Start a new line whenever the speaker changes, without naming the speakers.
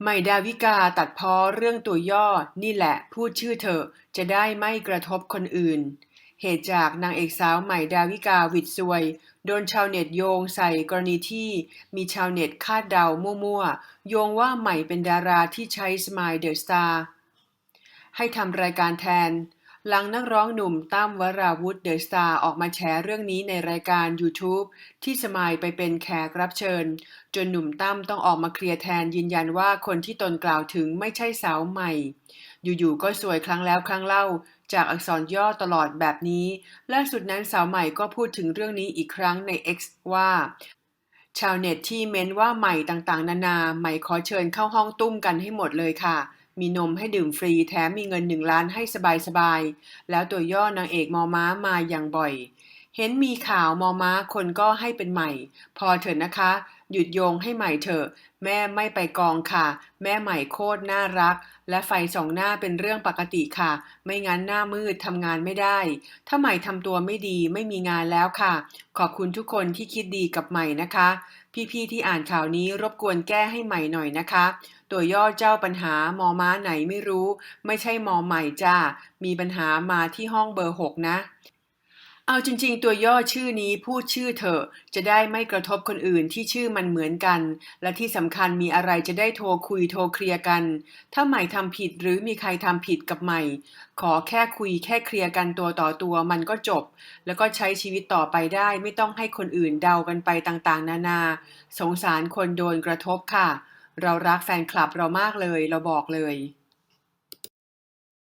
ใหม่ดาวิกาตัดพ้อเรื่องตัวย่อ นี่แหละ พูดชื่อเถอะ จะได้ไม่กระทบคนอื่น เหตุจากนางเอกสาวใหม่ดาวิกาหวิดซวย โดนชาวเน็ตโยงใส่กรณีที่มีชาวเน็ตคาดเดามั่วๆ โยงว่าใหม่เป็นดาราที่ใช้สมายเดอะสตาร์ให้ทำรายการแทน หลังนักร้องหนุ่มตั้มวราวุธเดอะสตาร์ออกมาแฉเรื่องนี้ในรายการ YouTube ที่สมายไปเป็นแขกรับเชิญ จนหนุ่มตั้มต้องออกมาเคลียร์แทนยืนยันว่าคนที่ตนกล่าวถึงไม่ใช่สาวใหม่ อยู่ๆก็สวยครั้งแล้วครั้งเล่า จากอักษรย่อตลอดแบบนี้ล่าสุดนั้นสาวใหม่ก็พูดถึงเรื่องนี้อีกครั้งใน X ว่าชาวเน็ตที่เม้นว่าใหม่ต่างๆ นานา ใหม่ขอเชิญเข้าห้องตุ้มกันให้หมดเลยค่ะ มีนมให้ดื่มฟรีแถมมีเงินหนึ่งล้านให้สบายๆ แล้วตัวย่อนางเอกมอม้ามาอย่างบ่อย เห็นมีข่าวมอม้าคนก็ให้เป็นใหม่ พอเถอะนะคะ หยุดโยงให้ใหม่เถอะ แม่ไม่ไปกองค่ะ แม่ใหม่โคตรน่ารัก และไฟสองหน้าเป็นเรื่องปกติค่ะ ไม่งั้นหน้ามืดทำงานไม่ได้ ถ้าใหม่ทำตัวไม่ดีไม่มีงานแล้วค่ะ ขอบคุณทุกคนที่คิดดีกับใหม่นะคะ พี่ๆที่อ่านข่าวนี้รบกวนแก้ให้ใหม่หน่อยนะคะ ตัวย่อเจ้าปัญหามอม้าไหนไม่รู้ ไม่ใช่มอใหม่จ้ามีปัญหามาที่ห้องเบอร์หกนะ เอาจริง ๆ ตัวย่อชื่อนี้พูดชื่อเถอะ จะได้ไม่กระทบคนอื่นที่ชื่อมันเหมือนกัน และที่สำคัญมีอะไรจะได้โทรคุยโทรเคลียร์กัน ถ้าใหม่ทำผิดหรือมีใครทำผิดกับใหม่ ขอแค่คุยแค่เคลียร์กันตัวต่อตัวมันก็จบ แล้วก็ใช้ชีวิตต่อไปได้ไม่ต้องให้คนอื่นเดากันไปต่างๆ นานา สงสารคนโดนกระทบค่ะ เรารักแฟนคลับเรามากเลย เราบอกเลย